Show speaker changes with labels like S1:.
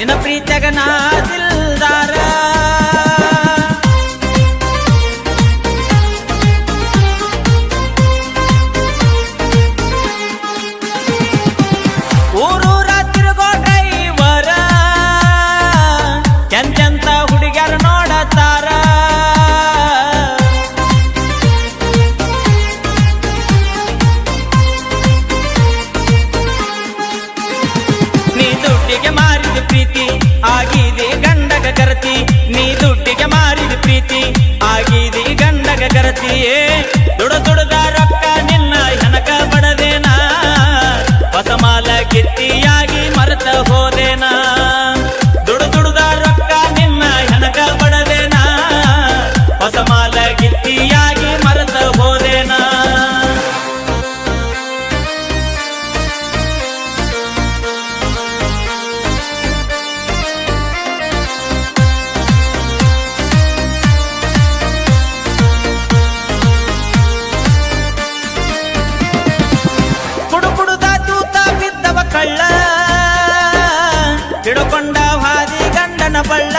S1: ನಿನ್ನ ಪ್ರೀತಿಯಾಗ ನಾ தாயே ಕಳ್ಳ ಹಿಡಕೊಂಡ ಹಾದಿ ಗಂಡನ ಬಳ್ಳ.